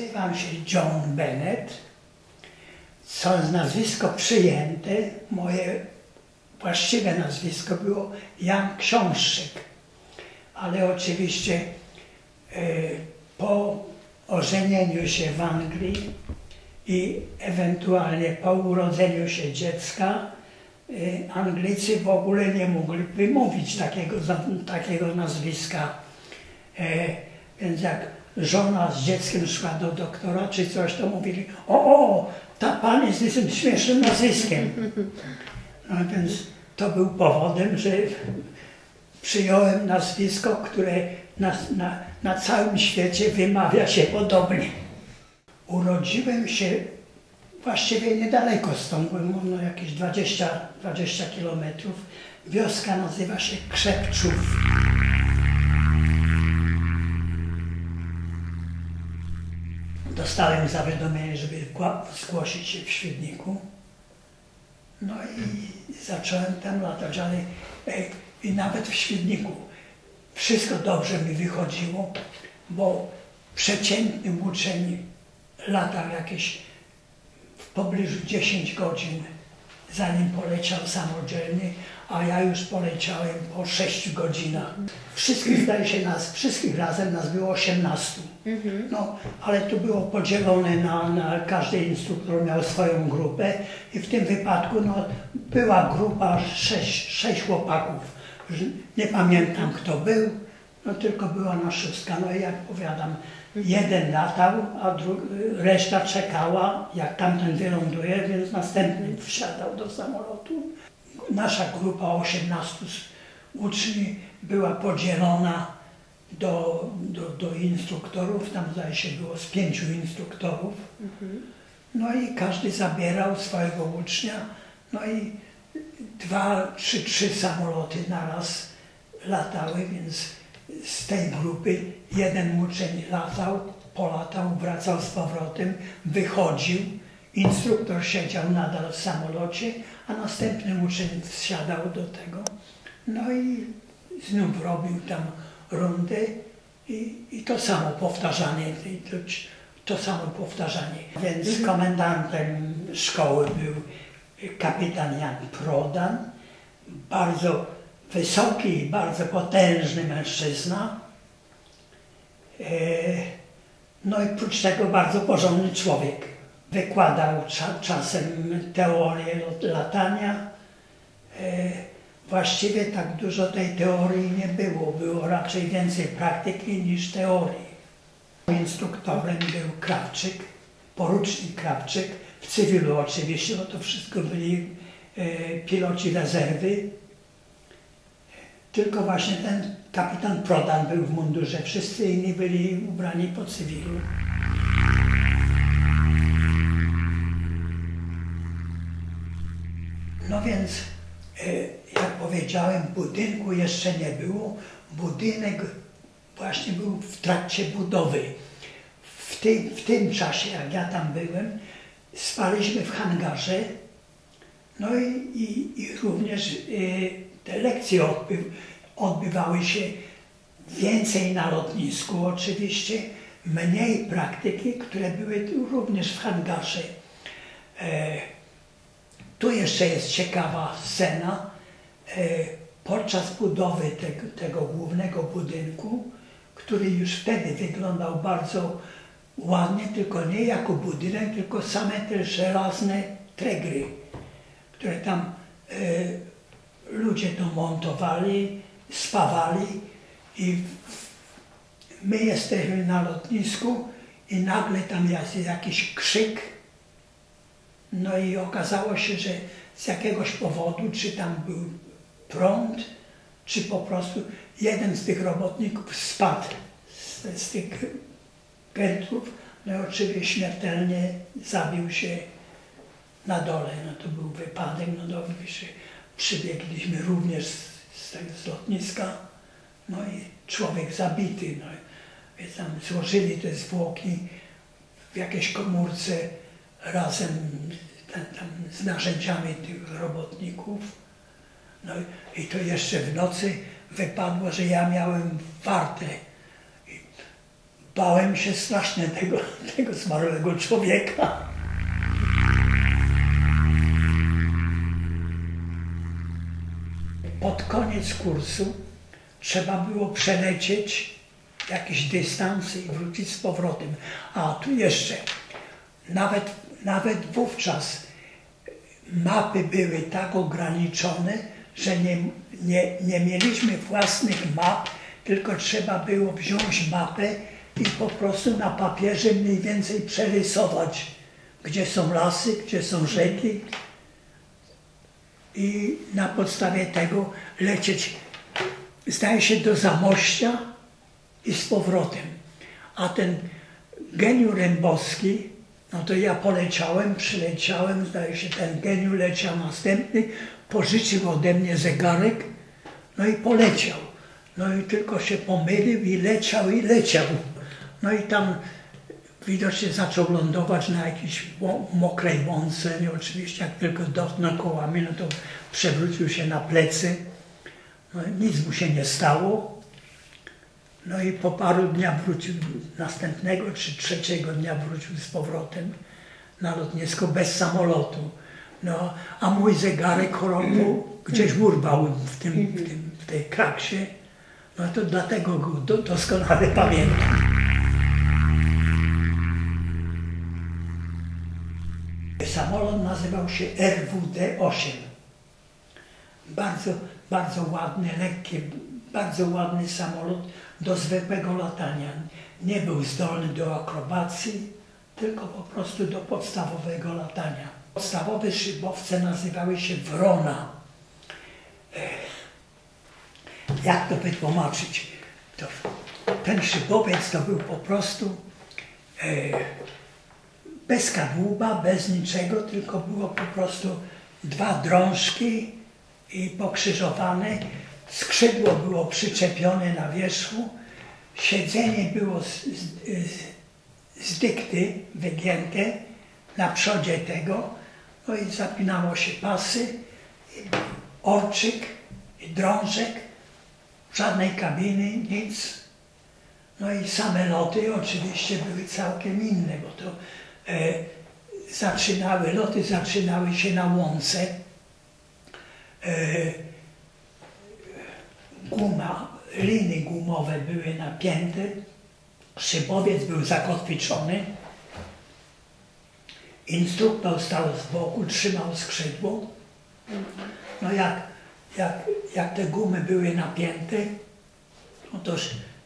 Nazywam się John Bennett. Co nazwisko przyjęte, moje właściwe nazwisko było Jan Książczyk. Ale oczywiście e, po ożenieniu się w Anglii i ewentualnie po urodzeniu się dziecka, e, Anglicy w ogóle nie mogli wymówić takiego, takiego nazwiska. E, więc jak żona z dzieckiem szła do doktora czy coś, to mówili, o, o, ta pani z tym śmiesznym nazwiskiem. No więc to był powodem, że przyjąłem nazwisko, które na, na, na całym świecie wymawia się podobnie. Urodziłem się właściwie niedaleko stąd, no jakieś 20, 20 kilometrów. Wioska nazywa się Krzepczów. Dostałem zawiadomienie, żeby zgłosić się w Świdniku. No i zacząłem tam latać, ale i nawet w Świdniku wszystko dobrze mi wychodziło, bo przeciętny uczeń latał jakieś w pobliżu 10 godzin, zanim poleciał samodzielnie, a ja już poleciałem po 6 godzinach. Wszystkich, zdaje się, nas, wszystkich razem nas było 18. No, ale tu było podzielone na, na każdy instruktor miał swoją grupę i w tym wypadku no, była grupa sześć, sześć chłopaków. Nie pamiętam kto był, no tylko była na szóstka. No i jak powiadam, jeden latał, a reszta czekała, jak tamten wyląduje, więc następny wsiadał do samolotu. Nasza grupa 18 uczniów była podzielona do, do, do instruktorów, tam zdaje się było z pięciu instruktorów. No i każdy zabierał swojego ucznia, no i dwa czy trzy samoloty naraz latały, więc z tej grupy jeden uczeń latał, polatał, wracał z powrotem, wychodził, instruktor siedział nadal w samolocie, a następny uczeń wsiadał do tego. No i znów robił tam rundę i, i to samo powtarzanie, to, to samo powtarzanie. Więc komendantem szkoły był kapitan Jan Prodan, bardzo wysoki bardzo potężny mężczyzna. E, no i prócz tego bardzo porządny człowiek. Wykładał cza czasem teorię latania. E, właściwie tak dużo tej teorii nie było. Było raczej więcej praktyki niż teorii. Instruktorem był Krawczyk, porucznik Krawczyk, w cywilu oczywiście, bo to wszystko byli e, piloci rezerwy. Tylko właśnie ten kapitan Prodan był w mundurze, wszyscy inni byli ubrani po cywilu. No więc, e, jak powiedziałem, budynku jeszcze nie było. Budynek właśnie był w trakcie budowy. W tym, w tym czasie, jak ja tam byłem, spaliśmy w hangarze, no i, i, i również te lekcje odby, odbywały się więcej na lotnisku oczywiście, mniej praktyki, które były również w hangarze. E, tu jeszcze jest ciekawa scena. E, podczas budowy tego, tego głównego budynku, który już wtedy wyglądał bardzo ładnie, tylko nie jako budynek, tylko same te żelazne tregry, które tam e, ludzie to montowali, spawali i my jesteśmy na lotnisku i nagle tam jest jakiś krzyk. No i okazało się, że z jakiegoś powodu, czy tam był prąd, czy po prostu jeden z tych robotników spadł z, z tych piętrów, no i oczywiście śmiertelnie zabił się na dole. No to był wypadek, no dobrze, przybiegliśmy również z, z, z lotniska, no i człowiek zabity, no więc tam złożyli te zwłoki w jakiejś komórce razem tam, z narzędziami tych robotników. No i to jeszcze w nocy wypadło, że ja miałem wartę bałem się strasznie tego, tego zmarłego człowieka. Pod koniec kursu trzeba było przelecieć jakiś dystans i wrócić z powrotem. A tu jeszcze, nawet, nawet wówczas mapy były tak ograniczone, że nie, nie, nie mieliśmy własnych map, tylko trzeba było wziąć mapę i po prostu na papierze mniej więcej przerysować, gdzie są lasy, gdzie są rzeki i na podstawie tego lecieć, zdaje się, do Zamościa i z powrotem. A ten geniu Rębowski, no to ja poleciałem, przyleciałem, zdaje się, ten geniu leciał następny, pożyczył ode mnie zegarek, no i poleciał. No i tylko się pomylił i leciał i leciał. No i tam widocznie zaczął lądować na jakiejś mokrej łące. No oczywiście jak tylko dotknął kołami, no to przewrócił się na plecy. No nic mu się nie stało. No i po paru dniach wrócił, następnego czy trzeciego dnia wrócił z powrotem na lotnisko bez samolotu. No, a mój zegarek chorował, gdzieś urwał w, tym, w, tym, w tej kraksie. No to dlatego go do, doskonale pamiętam. Samolot nazywał się RWD-8. Bardzo, bardzo ładny, lekki, bardzo ładny samolot do zwykłego latania. Nie był zdolny do akrobacji, tylko po prostu do podstawowego latania. Podstawowe szybowce nazywały się Wrona. Jak to wytłumaczyć? To, ten szybowiec to był po prostu e, bez kadłuba, bez niczego, tylko było po prostu dwa drążki i pokrzyżowane. Skrzydło było przyczepione na wierzchu, siedzenie było z, z, z dykty wygięte na przodzie tego, no i zapinało się pasy, orczyk drążek, żadnej kabiny, nic. No i same loty oczywiście były całkiem inne, bo to zaczynały, loty zaczynały się na łące. E, guma, liny gumowe były napięte, szybowiec był zakotwiczony, instruktor stał z boku, trzymał skrzydło. No jak, jak, jak te gumy były napięte, no to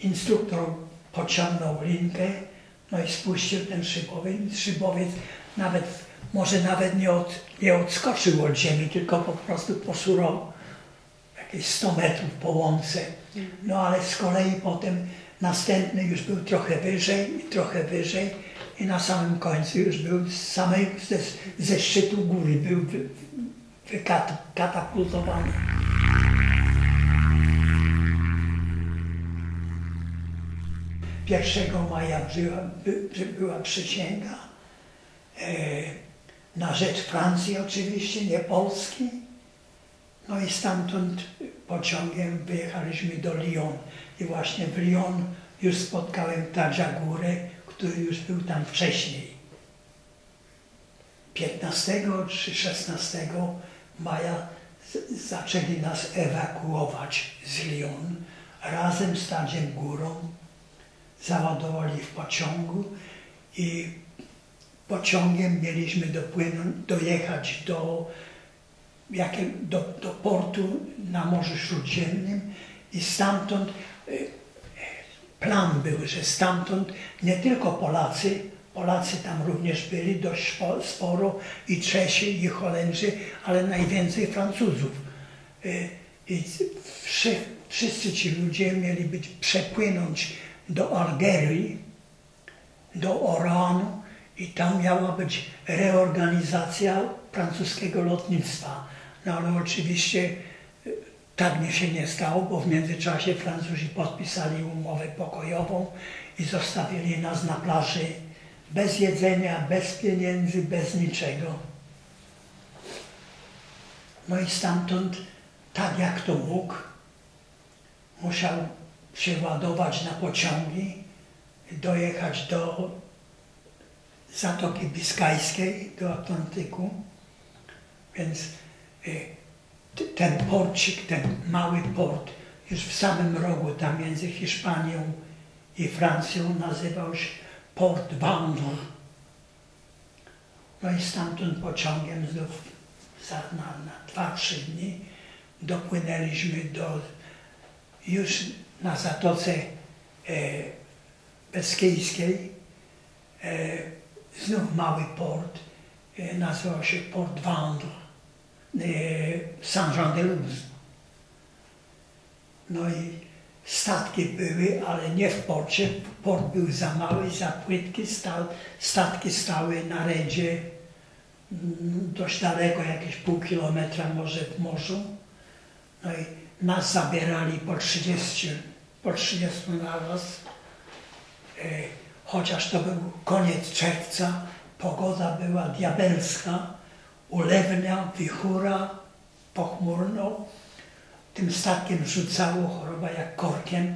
instruktor pociągnął linkę, no i spuścił ten szybowiec. Szybowiec nawet, może nawet nie, od, nie odskoczył od ziemi, tylko po prostu posurał jakieś 100 metrów po łące. No ale z kolei potem następny już był trochę wyżej i trochę wyżej i na samym końcu już był z samej, ze, ze szczytu góry był wy, wykatapultowany. 1 maja była, by, była przysięga e, na rzecz Francji oczywiście, nie Polski. No i stamtąd pociągiem wyjechaliśmy do Lyon i właśnie w Lyon już spotkałem Tadża Górę, który już był tam wcześniej. 15 czy 16 maja zaczęli nas ewakuować z Lyon razem z Tadziem Górą załadowali w pociągu i pociągiem mieliśmy dopłynąć, dojechać do, jakie, do, do portu na Morzu Śródziemnym i stamtąd y, plan był, że stamtąd nie tylko Polacy, Polacy tam również byli dość sporo i Czesi i Holendrzy, ale najwięcej Francuzów. Y, I wszyscy ci ludzie mieli być, przepłynąć do Algerii, do Oranu i tam miała być reorganizacja francuskiego lotnictwa. No ale oczywiście e, tak nie się nie stało, bo w międzyczasie Francuzi podpisali umowę pokojową i zostawili nas na plaży bez jedzenia, bez pieniędzy, bez niczego. No i stamtąd, tak jak to mógł, musiał się ładować na pociągi dojechać do Zatoki Biskajskiej, do Atlantyku. Więc y, ten porcik, ten mały port, już w samym rogu, tam między Hiszpanią i Francją, nazywał się Port Bandol. No i stamtąd pociągiem znów za, na, na 2-3 dni dopłynęliśmy do już na Zatoce e, Beskidzkiej. E, znów mały port, e, nazywał się Port Vandre, e, Saint-Jean-de-Luz. No i statki były, ale nie w porcie. Port był za mały, za płytki. Sta, statki stały na redzie mm, dość daleko, jakieś pół kilometra może w morzu. No i nas zabierali po 30, po 30 na raz. E, chociaż to był koniec czerwca, pogoda była diabelska, ulewnia, wichura, pochmurno. Tym statkiem rzucało choroba jak korkiem,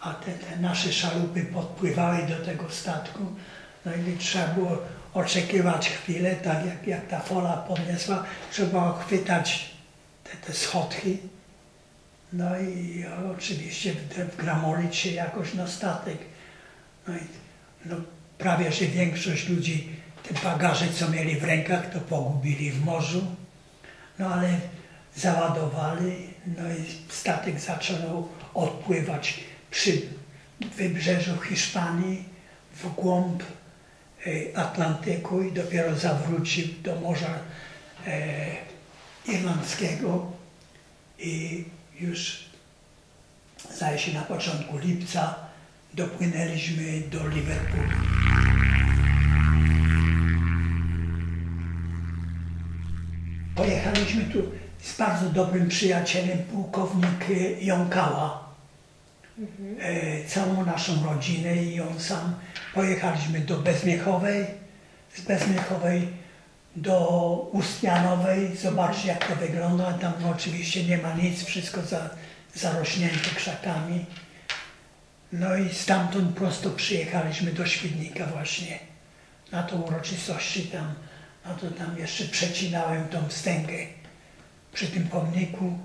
a te, te nasze szalupy podpływały do tego statku. No i trzeba było oczekiwać chwilę, tak jak, jak ta fola podniosła, trzeba chwytać te, te schodki. No i oczywiście wgramolić się jakoś na statek. No i no, prawie, że większość ludzi te bagaże, co mieli w rękach, to pogubili w morzu. No ale załadowali, no i statek zaczął odpływać przy wybrzeżu Hiszpanii w głąb e, Atlantyku i dopiero zawrócił do Morza e, Irlandzkiego i już zdaje się na początku lipca dopłynęliśmy do Liverpoolu. Pojechaliśmy tu z bardzo dobrym przyjacielem, pułkownik Jąkała. E, całą naszą rodzinę i on sam. Pojechaliśmy do Bezmiechowej, z Bezmiechowej do Ustjanowej. Zobaczcie jak to wygląda. Tam oczywiście nie ma nic, wszystko za, zarośnięte krzakami. No i stamtąd prosto przyjechaliśmy do Świdnika właśnie na tą uroczystości tam. No to tam jeszcze przecinałem tą wstęgę przy tym pomniku